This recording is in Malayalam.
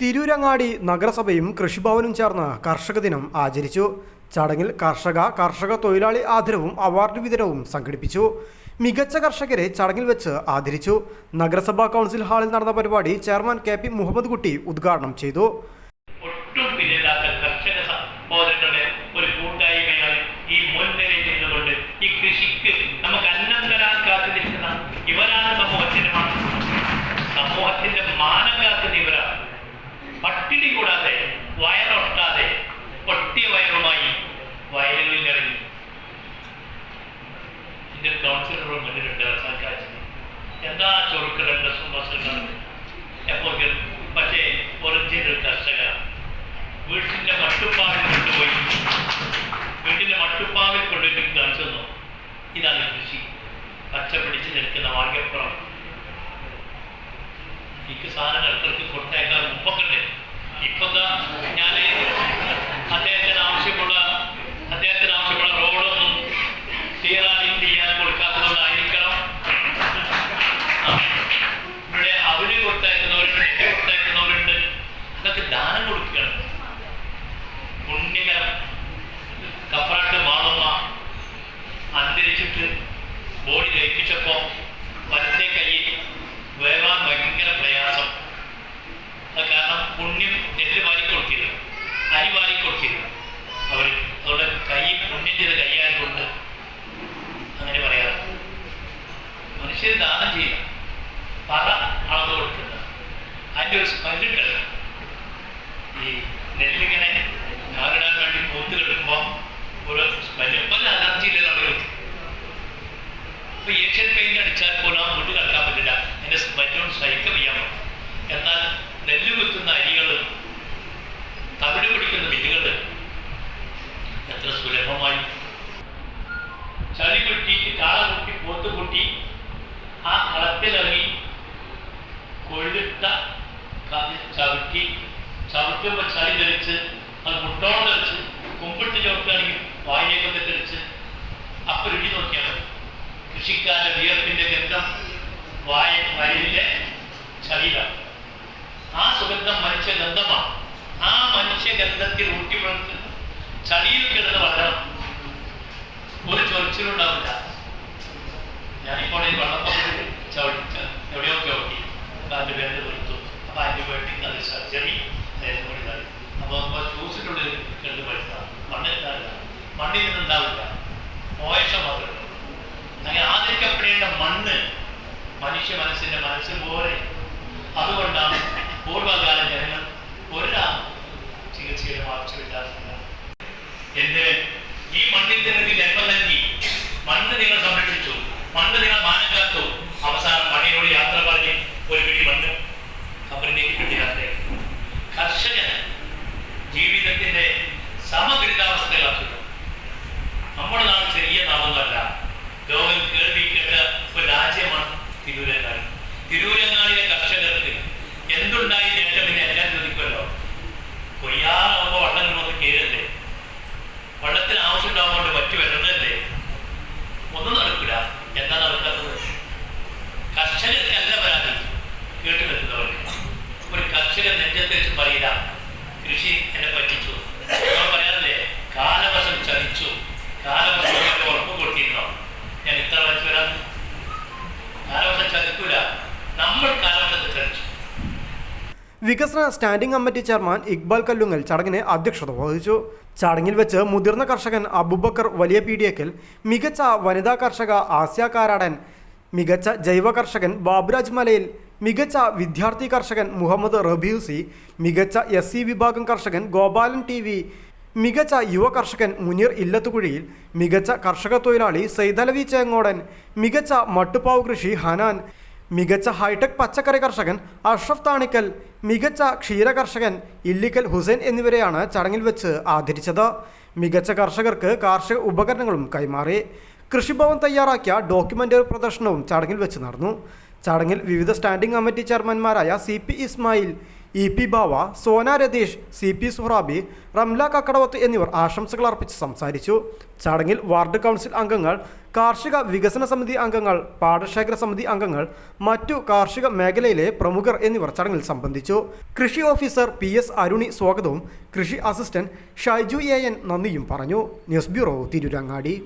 തിരൂരങ്ങാടി നഗരസഭയും കൃഷിഭവനും ചേർന്ന് കർഷക ദിനം ആചരിച്ചു. ചടങ്ങിൽ കർഷക കർഷക തൊഴിലാളി ആദരവും അവാർഡ് വിതരണവും സംഘടിപ്പിച്ചു. മികച്ച കർഷകരെ ചടങ്ങിൽ വെച്ച് ആദരിച്ചു. നഗരസഭാ കൗൺസിൽ ഹാളിൽ നടന്ന പരിപാടി ചെയർമാൻ കെ പി മുഹമ്മദ് കുട്ടി ഉദ്ഘാടനം ചെയ്തു. ഇന്ത്യൻ കൗൺസിലർ മുന്നിലുണ്ട് സർക്കാർ എന്താ ചൊറുക്കളുടെ ഡ്രസ്സും വസ്ത്രങ്ങളും? എപ്പോൾ പക്ഷേ ഒറിജിനൽ കർഷക വീട്ടിന്റെ മട്ടുപ്പാവിൽ കൊണ്ടുപോയി. വീട്ടിന്റെ മട്ടുപ്പാവിൽ കൊണ്ടുപോയി കാണിച്ചു ഇതാണ് കൃഷി. പച്ച പിടിച്ച് നിൽക്കുന്ന വാങ്ങിയപ്പുറം എനിക്ക് സാധനം എത്ര കൊടുത്തേക്കാൻ മുമ്പൊക്കെ ഇപ്പൊ ഞാൻ അതിന്റെ ഈ നെല്ലിങ്ങനെ ഞാറിടാൻ വേണ്ടി പൂത്ത് ഒരു മനുഷ്യ ഗന്ധത്തിൽ ഊട്ടി വളർത്തുന്ന. ചളിയിൽ കിടന്ന് വളരണം. ഒരു ചൊറിച്ചിലുണ്ടാവില്ല. ഞാനിപ്പോൾ ഈ വെള്ളപ്പൊക്കത്തിൽ ചവിട്ടിച്ച എവിടെയോ ചവിട്ടി കാറ്റ് പേര് കൊടുത്തു അപ്പൊ ആന്റിബയോട്ടിക് അത് സർജറി അതായത് കൂടി തരും അപ്പൊ നമ്മൾ ജ്യൂസിനുള്ളിൽ കണ്ടു പഠിത്താം മണ്ണെത്താറില്ല മണ്ണിൽ നിന്നുണ്ടാവില്ല മോശം മാത്രമേ. അങ്ങനെ ആദരിക്കപ്പെടേണ്ട മണ്ണ് മനുഷ്യ മനസ്സിന്റെ മനസ്സ് പോലെ. അതുകൊണ്ടാണ് പൂർവകാല ചികിത്സയുടെ ആവശ്യമില്ലാത്ത എന്ത് ഈ മണ്ണിൽ നിങ്ങൾക്ക് ജന്മം നൽകി. മണ്ണ് നിങ്ങൾ സംരക്ഷിച്ചു. മണ്ണ് നിങ്ങൾ മാനം കാത്തു അവസാനം മണ്ണിനോട് യാത്ര പറഞ്ഞ് ഒരു പിടി മണ്ണ് കർഷകൻ നെഞ്ചത്ത് വെച്ച് പറയില്ല. കൃഷി എന്നെ പറ്റിച്ചു. നമ്മൾ പറയാറില്ലേ കാലവശം ചതിച്ചു. കാലവശം ഉറപ്പ് കൊടുത്തിരുന്നോ. ഞാൻ ഇത്ര വയസ്സ് വരാൻ കാലവശം ചതിക്കൂല. നമ്മൾ കാലവശത്ത് ചതിച്ചു. വികസന standing committee chairman Iqbal Kallungal ചടങ്ങിന് അധ്യക്ഷത വഹിച്ചു. ചടങ്ങിൽ വെച്ച് മുതിർന്ന കർഷകൻ അബുബക്കർ വലിയ പീഡിയക്കൽ മികച്ച വനിതാ കർഷക ആസ്യ കാരാടൻ മികച്ച ജൈവ കർഷകൻ ബാബുരാജ് മലയിൽ മികച്ച വിദ്യാർത്ഥി കർഷകൻ മുഹമ്മദ് റബീസി മികച്ച എസ് സി വിഭാഗം കർഷകൻ ഗോപാലൻ ടി വി മികച്ച യുവ കർഷകൻ മുനീർ ഇല്ലത്തുകുഴിയിൽ മികച്ച കർഷക തൊഴിലാളി സൈതലവി ചേങ്ങോടൻ മികച്ച മട്ടുപ്പാവ് കൃഷി ഹനാൻ മികച്ച ഹൈടെക് പച്ചക്കറി കർഷകൻ അഷ്റഫ് താണിക്കൽ മികച്ച ക്ഷീര കർഷകൻ ഇല്ലിക്കൽ ഹുസൈൻ എന്നിവരെയാണ് ചടങ്ങിൽ വെച്ച് ആദരിച്ചത്. മികച്ച കർഷകർക്ക് കാർഷിക ഉപകരണങ്ങളും കൈമാറി. കൃഷിഭവൻ തയ്യാറാക്കിയ ഡോക്യുമെന്ററി പ്രദർശനവും ചടങ്ങിൽ വെച്ച് നടന്നു. ചടങ്ങിൽ വിവിധ standing committee ചെയർമാൻമാരായ C P Ismail E P Bava Sona Ratheesh C P Suharabi Ramla Kakkadavath എന്നിവർ ആശംസകൾ അർപ്പിച്ച് സംസാരിച്ചു. ചടങ്ങിൽ വാർഡ് കൗൺസിൽ അംഗങ്ങൾ കാർഷിക വികസന സമിതി അംഗങ്ങൾ പാടശേഖര സമിതി അംഗങ്ങൾ മറ്റു കാർഷിക മേഖലയിലെ പ്രമുഖർ എന്നിവർ ചടങ്ങിൽ സംബന്ധിച്ചു. കൃഷി ഓഫീസർ പി എസ് അരുണി സ്വാഗതവും കൃഷി അസിസ്റ്റന്റ് ഷൈജു എ എൻ നന്ദിയും പറഞ്ഞു. News bureau Tirurangadi.